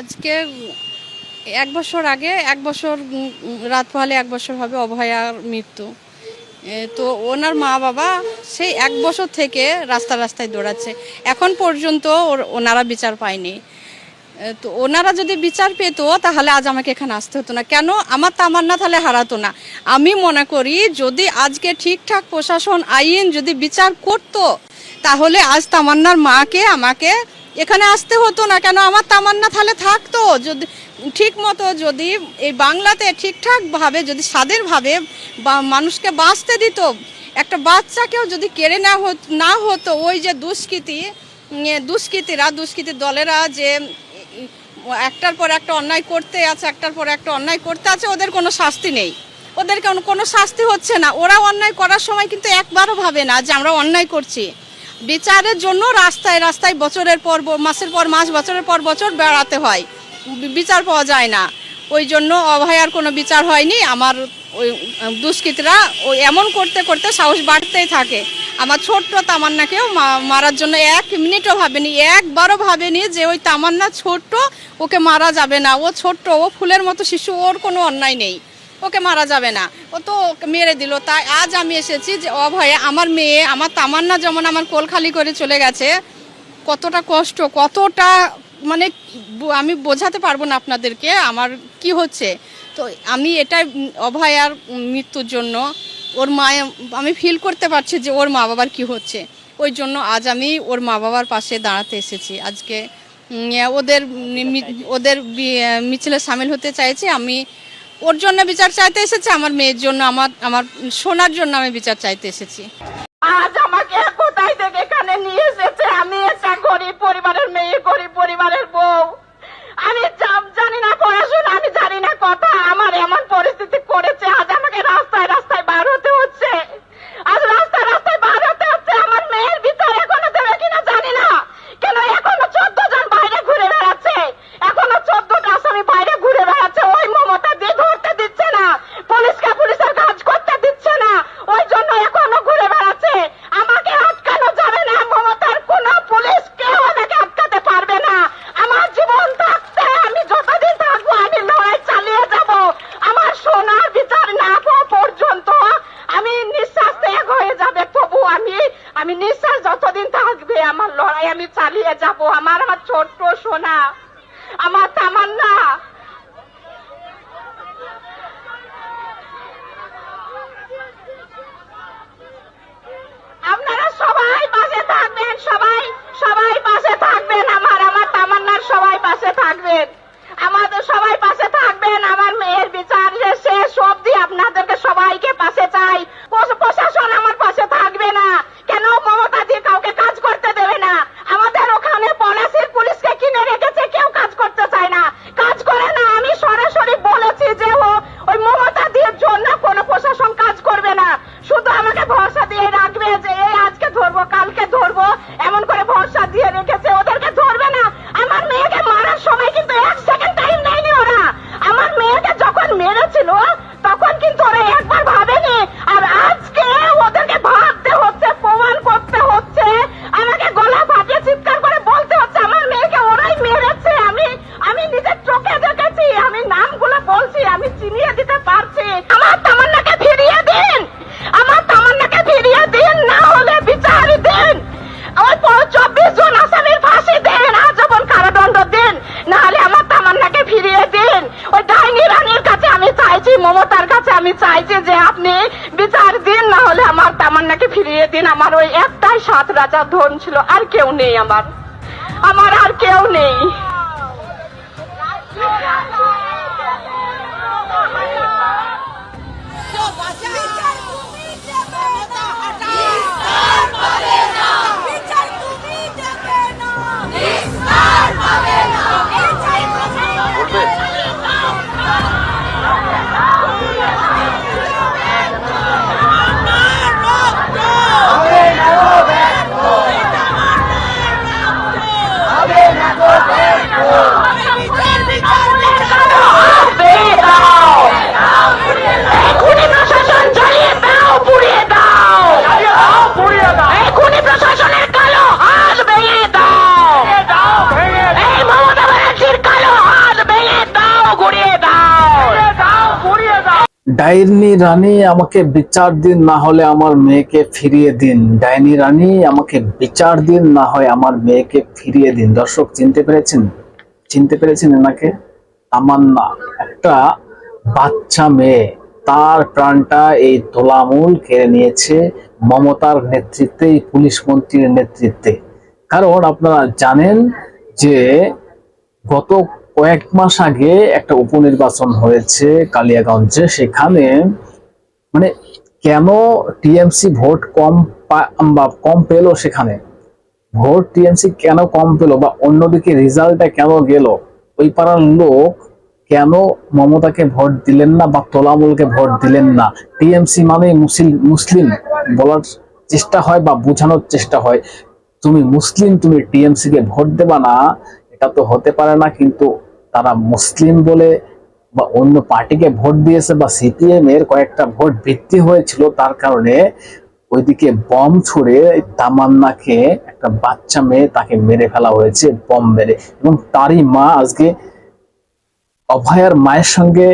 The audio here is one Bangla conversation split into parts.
আজকে এক বছর আগে, এক বছর রাত পোহালে এক বছর হবে অভয়ার মৃত্যু। তো ওনার মা বাবা সেই এক বছর থেকে রাস্তা রাস্তায় দৌড়াচ্ছে। এখন পর্যন্ত ওর- ওনারা বিচার পায়নি। তো ওনারা যদি বিচার পেতো, তাহলে আজ আমাকে এখানে আসতে হতো না। কেন? আমার তামান্না তাহলে হারাতো না। আমি মনে করি, যদি আজকে ঠিকঠাক প্রশাসন, আইন যদি বিচার করতো তাহলে আজ তামান্নার মাকে, আমাকে এখানে আসতে হতো না। কেন? আমার তামান্না তাহলে থাকতো। যদি ঠিক মতো যদি এই বাংলাতে ঠিকঠাকভাবে, যদি স্বাধীনভাবে বা মানুষকে বাঁচতে দিত, একটা বাচ্চাকেও যদি কেড়ে না হতো না হতো, ওই যে দুষ্কৃতি দুষ্কৃতীরা, দুষ্কৃতী দলেরা যে, একটার পর একটা অন্যায় করতে আছে, একটার পর একটা অন্যায় করতে আছে, ওদের কোনো শাস্তি নেই। ওদের কোনো শাস্তি হচ্ছে না। ওরা অন্যায় করার সময় কিন্তু একবারও ভাবে না যে আমরা অন্যায় করছি। বিচারের জন্য রাস্তায় রাস্তায় বছরের পর মাসের পর মাস, বছরের পর বছর বেড়াতে হয়। বিচার পাওয়া যায় না। ওই জন্য অভয়ার কোনো বিচার হয়নি। আমার ওই দুষ্কৃতীরা ওই এমন করতে করতে সাহস বাড়তেই থাকে। আমার ছোট্ট তামান্নাকেও মারার জন্য এক মিনিটও ভাবেনি। একবারও ভাবেনি যে ওই তামান্না ছোট্ট ওকে মারা যাবে না। ও ছোট্ট, ও ফুলের মতো শিশু, ওর কোনো অন্যায় নেই। ওকে মারা যাবে না। ও তো মেরে দিল। তাই আজ আমি এসেছি যে অভয়ে আমার মেয়ে, আমার তামান্না যেমন আমার কোল খালি করে চলে গেছে, কতটা কষ্ট, কতটা মানে আমি বোঝাতে পারব না আপনাদেরকে আমার কি হচ্ছে। তো আমি এটাই অভয়ার মৃত্যুর জন্য ওর মা আমি ফিল করতে পারছি যে ওর মা বাবার কি হচ্ছে। ওই জন্য আজ আমি ওর মা বাবার পাশে দাঁড়াতে এসেছি। আজকে ওদের ওদের মিছিলে সামিল হতে চাইছি। আমি ওর জন্য বিচার চাইতে এসেছে, আমার মেয়ের জন্য, আমার আমার সোনার জন্য আমি বিচার চাইতে এসেছি। আজ আমাকে কোথায় থেকে এখানে নিয়ে এসেছে? আমি একটা গরিব পরিবারের মেয়ে, গরিব পরিবারের বউ আমি জাম জানি না পড়াশোনা আমি জানি না কথা আমার এমন পরিস্থিতি করেছে আজ আমাকে রাস্তায় রাস্তায় বার হতে হচ্ছে আজ রাস্তায় রাস্তায় বার হতে হচ্ছে আমার মেয়ের বিচার এখনও দেবে কিনা জানি না কেন এখনও চোদ্দ জন বাইরে ঘুরে বেড়াচ্ছে এখনও চোদ্দটা আসামি বাইরে ঘুরে বেড়াচ্ছে ওই মমতা দিয়ে ধরতে দিচ্ছে না পুলিশকে পুলিশের কাজ করতে দিচ্ছে না ওই জন্য এখনও ঘুরে বেড়াচ্ছে আমাকে আটকানো যাবে না মমতার কোন পুলিশ কেউ আমাকে আটকাতে পারবে না আমার জীবন থাকতে আমি যতদিন থাকব আমি লড়াই চালিয়ে যাব আমার সোনার বিচার না পাওয়া পর্যন্ত আমি নিঃশ্বাস ত্যাগ হয়ে যাবে তবু আমি আমি নিঃশ্বাস যতদিন থাকবে, আমার লড়াই আমি চালিয়ে যাব। আমার আমার ছোট্ট সোনা, আমার তামান্না। আপনারা সবাই পাশে থাকবেন, সবাই সবাই পাশে থাকবেন আমার আমার তামান্নার সবাই পাশে থাকবেন আমাদের সবাই পাশে থাকবেন আমার মেয়ের বিচার যে শেষ অবধি আপনাদেরকে সবাইকে পাশে চাই প্রশ- প্রশাসন আমার পাশে থাকবে না কেন মমতা দিয়ে কাউকে কাজ করতে দেবে না আমাদের ওখানে পলাশির পুলিশকে কিনে রেখেছে কেউ কাজ করতে চায় না কাজ করে না আমি সরাসরি বলেছি যে ও ওই মমতা দিয়ে জন্য কোনো প্রশাসন কাজ করবে না শুধু আমাকে ভরসা দিয়ে রাখবে যে এই আজকে ধরবো কালকে ধরবো এমন করে ভরসা দিয়ে রেখেছে ওদেরকে ধরবে না আমার মেয়েকে মারার সময় কিন্তু এক সেকেন্ড টাইম নেয়নি ওরা আমার মেয়েকে যখন মেরেছিল তখন কিন্তু ওরা একবার ভাবেনি আর আজকে ওদেরকে ভাবতে হচ্ছে প্রমাণ করতে হচ্ছে আমাকে গলা ফাটিয়ে চিৎকার করে বলতে হচ্ছে আমার মেয়েকে ওরাই মেরেছে আমি আমি নিজের চোখে দেখেছি আমি নামগুলো বলছি আমি চিনিয়ে দিতে পারছি আমার তামান্নাকে ফিরিয়ে দিন আমার তামান্নাকে ফিরিয়ে দিন না হলে বিচার দিন ওই চব্বিশ জন আসামির ফাঁসি দিন আজীবন কারাদণ্ড দিন না হলে আমার তামান্নাকে ফিরিয়ে দিন ওই ডাইনি রানীর কাছে আমি চাইছি মমতার কাছে আমি চাইছি যে আপনি বিচার দিন না হলে আমার তামান্নাকে ফিরিয়ে দিন আমার ওই একটাই রাজার ধন ছিল আর কেউ নেই আমার। আমার আর কেউ নেই। ডাইনি রানী, আমাকে বিচার দিন, না হলে আমার মেয়েকে ফিরিয়ে দিন। ডাইনি রানী, আমাকে বিচার দিন, না হয় আমার মেয়েকে ফিরিয়ে দিন। দর্শক, চিনতে পেরেছেন? চিনতে পেরেছেন এনাকে? তামান্না একটা বাচ্চা মেয়ে, তার প্রাণটা এই তোলামূল কেড়ে নিয়েছে মমতার নেতৃত্বে, এই পুলিশ মন্ত্রীর নেতৃত্বে। কারণ আপনারা জানেন যে গত কয়েক মাস আগে একটা উপনির্বাচন হয়েছে কালিয়াগঞ্জে, সেখানে মানে কেন টিএমসি ভোট কম বা কম পেল সেখানে? ভোট টিএমসি কেন কম পেল বা অন্যদিকে রেজাল্টটা কেন গেল? ওই পাড়ার লোক কেন মমতাকে ভোট দিলেন না বা তোলামুলকে ভোট দিলেন না? টিএমসি মানে মুসলিম মুসলিম বলার চেষ্টা হয় বা বোঝানোর চেষ্টা হয়। তুমি মুসলিম, তুমি টিএমসি কে ভোট দেবা না, এটা তো হতে পারে না, কিন্তু তারা মুসলিম বলে বা অন্য পার্টিকে ভোট দিয়েছে বা সিপিএম এর কয়েকটা ভোট বৃদ্ধি হয়েছিল, তার কারণে ওইদিকে বম ছুড়ে তামান্নাকে একটা বাচ্চা মেয়ে তাকে মেরে ফেলা হয়েছে, বম মেরে। এবং তারই মা আজকে অভয়ার মায়ের সঙ্গে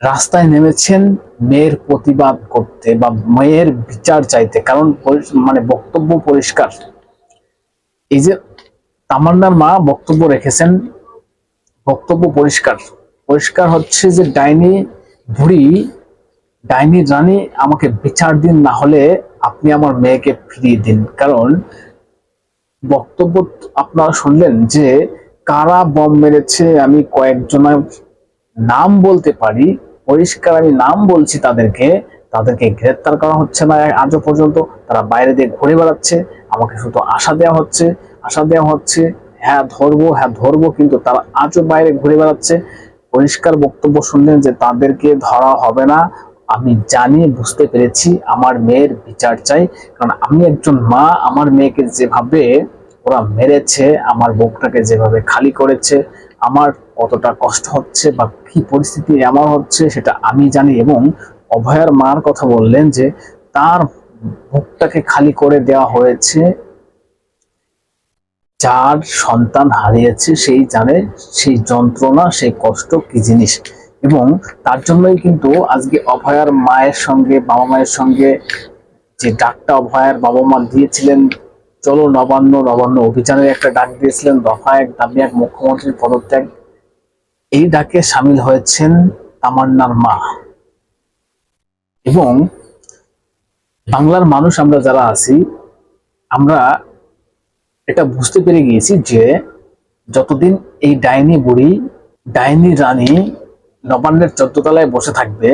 রাস্তায় নেমেছেন মেয়ের প্রতিবাদ করতে বা মেয়ের বিচার চাইতে। কারণ মানে বক্তব্য পরিষ্কার। এই যে তামান্নার মা বক্তব্য রেখেছেন বক্তব্য পরিষ্কার। পরিষ্কার হচ্ছে যে, ডাইনি বুড়ি, ডাইনি রানী আমাকে বিচার দিন, না হলে আপনি আমার মেয়েকে ফিরিয়ে দিন। কারণ বক্তব্য আপনারা শুনলেন যে, কারা বম মেরেছে, আমি কয়েকজনের নাম বলতে পারি, পরিষ্কার আমি নাম বলছি তাদেরকে তাদেরকে গ্রেপ্তার করা হচ্ছে না আজও পর্যন্ত, তারা বাইরে দিয়ে ঘুরে বেড়াচ্ছে, আমাকে শুধু আশা দেওয়া হচ্ছে, আশা দেওয়া হচ্ছে হ্যাঁ ধরবো হ্যাঁ ধরবো, কিন্তু তারা আজও বাইরে ঘুরে বেড়াচ্ছে। পরিষ্কার বক্তব্য শুনলেন যে তাদেরকে ধরা হবে না। আমি জানি, বুঝতে পেরেছি, আমার মেয়ের বিচার চাই। কারণ আমি একজন মা, আমার মেয়েকে যেভাবে ওরা মেরেছে, আমার বুকটাকে যেভাবে খালি করেছে, আমার কতটা কষ্ট হচ্ছে বা কি পরিস্থিতি আমার হচ্ছে সেটা আমি জানি এবং অভয়ার মার কথা বললেন যে তার বুকটাকে খালি করে দেওয়া হয়েছে যার সন্তান হারিয়েছে, সেই জানে সেই যন্ত্রণা, সেই কষ্ট কি জিনিস? এবং তার জন্যই কিন্তু আজকে অভয়ার মায়ের সঙ্গে, বাবা মায়ের সঙ্গে যে ডাকটা অভয়ার বাবা মা দিয়েছিলেন, চলো নবান্ন নবান্ন অভিযানের একটা ডাক দিয়েছিলেন, দফা এক, দাবি এক, মুখ্যমন্ত্রীর পদত্যাগ। এই ডাকে সামিল হয়েছেন তামান্নার মা। এবং বাংলার মানুষ আমরা যারা আছি, আমরা এটা বুঝতে পেরে গিয়েছি যে যতদিন এই ডাইনি বুড়ি, ডাইনি রানী নবান্নের চোদ্দতলায় বসে থাকবে,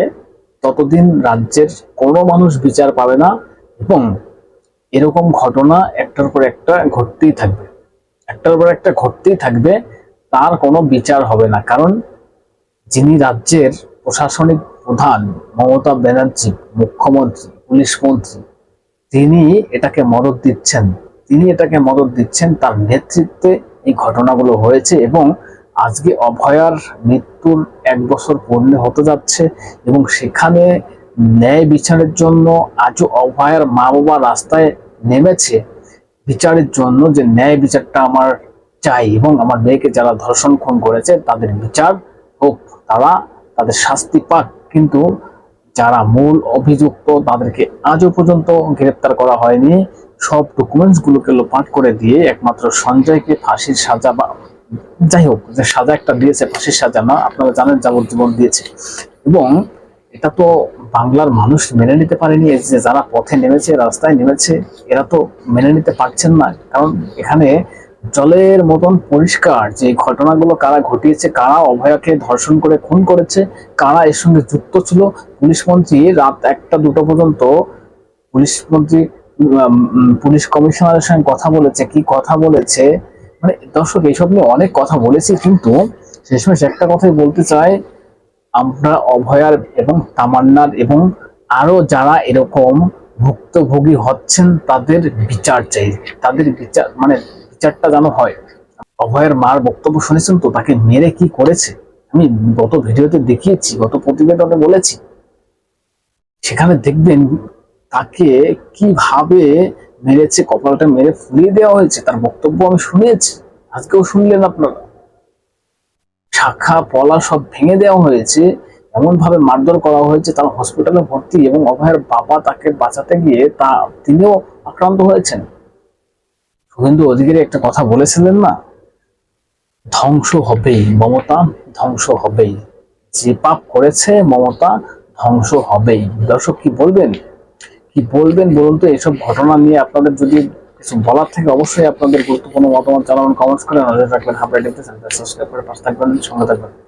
ততদিন রাজ্যের কোনো মানুষ বিচার পাবে না এবং এরকম ঘটনা একটার পর একটা ঘটতেই থাকবে। একটার পর একটা ঘটতেই থাকবে, তার কোনো বিচার হবে না। কারণ যিনি রাজ্যের প্রশাসনিক প্রধান, মমতা ব্যানার্জি, মুখ্যমন্ত্রী, পুলিশ মন্ত্রী, তিনি এটাকে মদত দিচ্ছেন। তিনি এটাকে মদত দিচ্ছেন তার নেতৃত্বে এই ঘটনাগুলো হয়েছে এবং আজকে অভয়ার মৃত্যুর এক বছর পূর্ণ হতে যাচ্ছে এবং সেখানে ন্যায় বিচারের জন্য আজও অভয়ার মা বাবা রাস্তায় নেমেছে বিচারের জন্য যে ন্যায় বিচারটা আমার চাই এবং আমার মেয়েকে যারা ধর্ষণ খুন করেছে তাদের বিচার হোক, তারা তাদের শাস্তি পাক। কিন্তু যারা মূল অভিযুক্ত তাদেরকে আজও পর্যন্ত গ্রেপ্তার করা হয়নি। সব ডকুমেন্টস গুলোকে লোপাট করে দিয়ে একমাত্র সঞ্জয়কে ফাঁসির সাজা বা যাই হোক, যে সাজা একটা দিয়েছে, ফাঁসির সাজা না, আপনারা জানেন যাবজ্জীবন দিয়েছে। এবং এটা তো বাংলার মানুষ মেনে নিতে পারেনি যে যারা পথে নেমেছে, রাস্তায় নেমেছে, এরা তো মেনে নিতে পারছেন না। কারণ এখানে জলের মতন পরিষ্কার যে ঘটনাগুলো কারা ঘটিয়েছে, কারা অভয়াকে ধর্ষণ করে খুন করেছে, কারা এর সঙ্গে যুক্ত ছিল, পুলিশ মন্ত্রী রাত একটা দুটো পর্যন্ত, পুলিশ মন্ত্রী পুলিশ কমিশনারের সঙ্গে কথা বলেছে, কি কথা বলেছে? মানে দর্শক, এইসব নিয়ে অনেক কথা বলেছি, কিন্তু শেষমেশ একটা কথাই বলতে চাই, আমরা অভয়ার এবং তামান্নার এবং আরও যারা এরকম ভুক্তভোগী হচ্ছেন, তাদের বিচার চাই। তাদের বিচার মানে বিচারটা যেন হয়। অভয়ের মার বক্তব্য শুনেছেন তো, তাকে মেরে কি করেছে? আমি গত ভিডিওতে দেখিয়েছি, গত প্রতিবেদনে বলেছি। সেখানে দেখবেন তাকে কীভাবে মেরেছে, কপালটা মেরে ফুলিয়ে দেওয়া হয়েছে, তার বক্তব্য আমি শুনিয়েছি। আজকেও শুনলেন আপনারা। শাখা, পলা সব ভেঙে দেওয়া হয়েছে এমন ভাবে মারধর করা হয়েছে, তার হসপিটালে ভর্তি এবং অভয়ের বাবা তাকে বাঁচাতে গিয়ে তা তিনিও আক্রান্ত হয়েছেন। শুভেন্দু অধিকারী একটা কথা বলেছিলেন না? ধ্বংস হবেই, মমতা, ধ্বংস হবেই। যে পাপ করেছে মমতা, ধ্বংস হবেই। দর্শক কি বলবেন? কি বলবেন বলুন তো? এইসব ঘটনা নিয়ে আপনাদের যদি কিছু বলার থেকে, অবশ্যই আপনাদের গুরুত্বপূর্ণ মতামত জানাবেন কমেন্টস করে নজর রাখবেন হাবড়া টিভিতে সাবস্ক্রাইব করে পাশে থাকবেন, সঙ্গে থাকবেন।